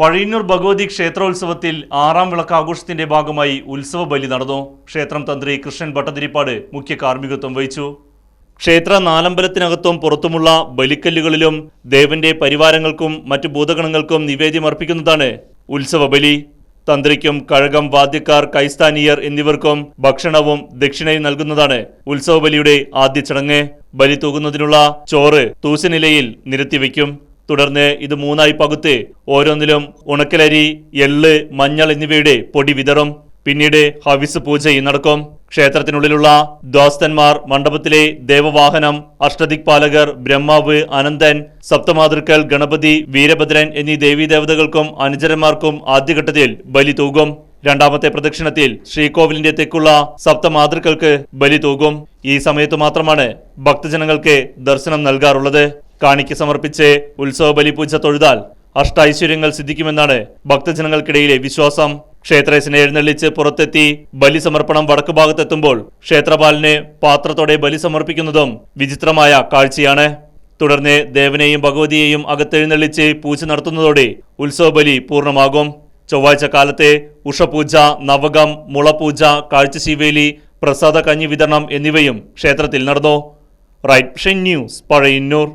പഴയന്നൂർ ഭഗവതി ക്ഷേത്രോത്സവത്തിൽ ആറാം വിളക്ക് ആഘോഷത്തിന്റെ ഭാഗമായി ഉത്സവ ബലി നടന്നു. ക്ഷേത്രം തന്ത്രി കൃഷ്ണൻ ഭട്ടതിരിപ്പാട് മുഖ്യ കാർമ്മികത്വം വഹിച്ചു. ക്ഷേത്ര നാലമ്പലത്തിനകത്തും പുറത്തുമുള്ള ബലിക്കല്ലുകളിലും ദേവന്റെ പരിവാരങ്ങൾക്കും മറ്റു ഭൂതഗണങ്ങൾക്കും നിവേദ്യമർപ്പിക്കുന്നതാണ് ഉത്സവ ബലി തന്ത്രിക്കും കഴകം വാദ്യക്കാർ കൈസ്ഥാനീയർ എന്നിവർക്കും ഭക്ഷണവും ദക്ഷിണയും നൽകുന്നതാണ് ഉത്സവ ബലിയുടെ ആദ്യ ചടങ്ങ്. ബലി തൂകുന്നതിനുള്ള ചോറ് തൂശനിലയിൽ നിരത്തിവെക്കും. തുടർന്ന് ഇത് മൂന്നായി പകുത്ത്. ഓരോന്നിലും ഉണക്കലരി എള്ള് മഞ്ഞൾ എന്നിവയുടെ പൊടി വിതറും. പിന്നീട് ഹവിസ് പൂജയും നടക്കും. ക്ഷേത്രത്തിനുള്ളിലുള്ള ദ്വാസ്തന്മാർ മണ്ഡപത്തിലെ ദേവവാഹനം അഷ്ടദിക്പാലകർ ബ്രഹ്മാവ് അനന്തൻ സപ്തമാതൃക്കൾ ഗണപതി വീരഭദ്രൻ എന്നീ ദേവീദേവതകൾക്കും അനുചരന്മാർക്കും ആദ്യഘട്ടത്തിൽ ബലി തൂകും. രണ്ടാമത്തെ പ്രദക്ഷിണത്തിൽ ശ്രീകോവിലിന്റെ തെക്കുള്ള സപ്തമാതൃക്കൾക്ക് ബലി തൂകും. ഈ സമയത്ത് മാത്രമാണ് ഭക്തജനങ്ങൾക്ക് ദർശനം നൽകാറുള്ളത്. കാണിക്ക് സമർപ്പിച്ച് ഉത്സവ ബലിപൂജ തൊഴുതാൽ അഷ്ടൈശ്വര്യങ്ങൾ സിദ്ധിക്കുമെന്നാണ് ഭക്തജനങ്ങൾക്കിടയിലെ വിശ്വാസം. ക്ഷേത്രേശനെ എഴുന്നള്ളിച്ച് പുറത്തെത്തി ബലി സമർപ്പണം വടക്കു ഭാഗത്തെത്തുമ്പോൾ ക്ഷേത്രപാലിന് പാത്രത്തോടെ ബലി സമർപ്പിക്കുന്നതും വിചിത്രമായ കാഴ്ചയാണ്. തുടർന്ന് ദേവനെയും ഭഗവതിയെയും അകത്തെഴുന്നള്ളിച്ച് പൂജ നടത്തുന്നതോടെ ഉത്സവ ബലി പൂർണമാകും. ചൊവ്വാഴ്ച കാലത്തെ ഉഷപൂജ നവകം മുളപൂജ കാഴ്ചശീവേലി പ്രസാദ കഞ്ഞി വിതരണം എന്നിവയും ക്ഷേത്രത്തിൽ നടന്നു. Right news Pazhayannur.